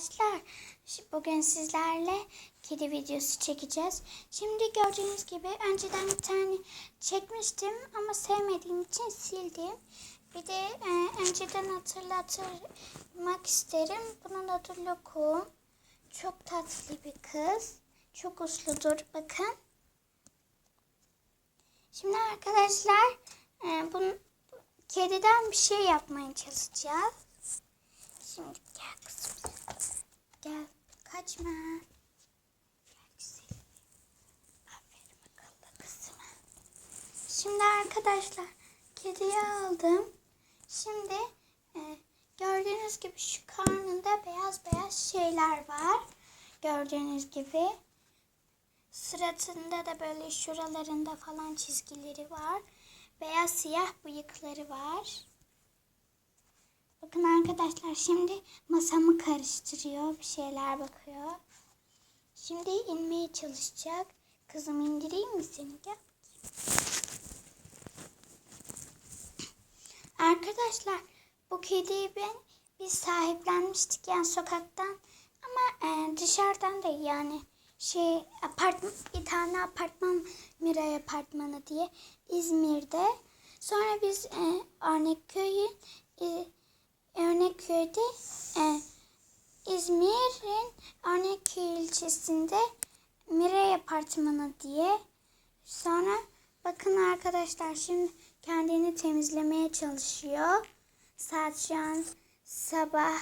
arkadaşlar. Bugün sizlerle kedi videosu çekeceğiz. Şimdi gördüğünüz gibi önceden bir tane çekmiştim ama sevmediğim için sildim. Bir de e, önceden hatırlatmak isterim. Bunun adı Lokum. Çok tatlı bir kız. Çok usludur bakın. Şimdi arkadaşlar e, bunu, kediden bir şey yapmaya çalışacağız. Şimdi gel kızım. Kaçma. Gel güzelim. Aferin akıllı kızıma. Şimdi arkadaşlar kediyi aldım. Şimdi e, gördüğünüz gibi şu karnında beyaz beyaz şeyler var. Gördüğünüz gibi. Suratında da böyle şuralarında falan çizgileri var. Beyaz siyah bıyıkları var. Bakın arkadaşlar şimdi masamı karıştırıyor. Bir şeyler bakıyor. Şimdi inmeye çalışacak. Kızım indireyim mi seni? Gel. Arkadaşlar bu kediyi ben biz sahiplenmiştik yani sokaktan ama e, dışarıdan da yani şey apartman bir tane apartman Miray apartmanı diye İzmir'de. Sonra biz e, Örnekköy'ün e, Örnekköy'de e, İzmir'in Örnekköy ilçesinde Miray apartmanı diye. Sonra bakın arkadaşlar şimdi kendini temizlemeye çalışıyor. Saat şu an sabah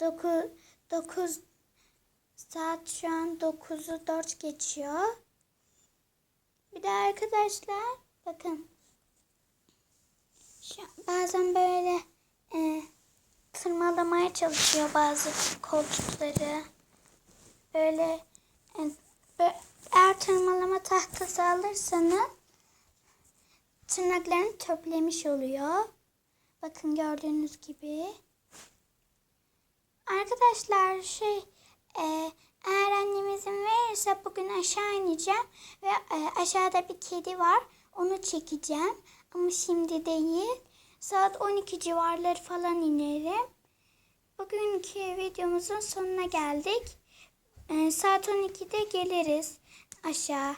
9 9 saat şu an 9'u 4 geçiyor. Bir de arkadaşlar bakın şu, bazen böyle e, çalışıyor bazı koltukları. Böyle bö- eğer tırmalama tahtası alırsanız tırnaklarını töplemiş oluyor. Bakın gördüğünüz gibi. Arkadaşlar şey e, eğer annem izin verirse bugün aşağı ineceğim ve e, aşağıda bir kedi var. Onu çekeceğim. Ama şimdi değil. Saat 12 civarları falan inerim. Bugünkü videomuzun sonuna geldik. E, saat 12'de geliriz aşağı.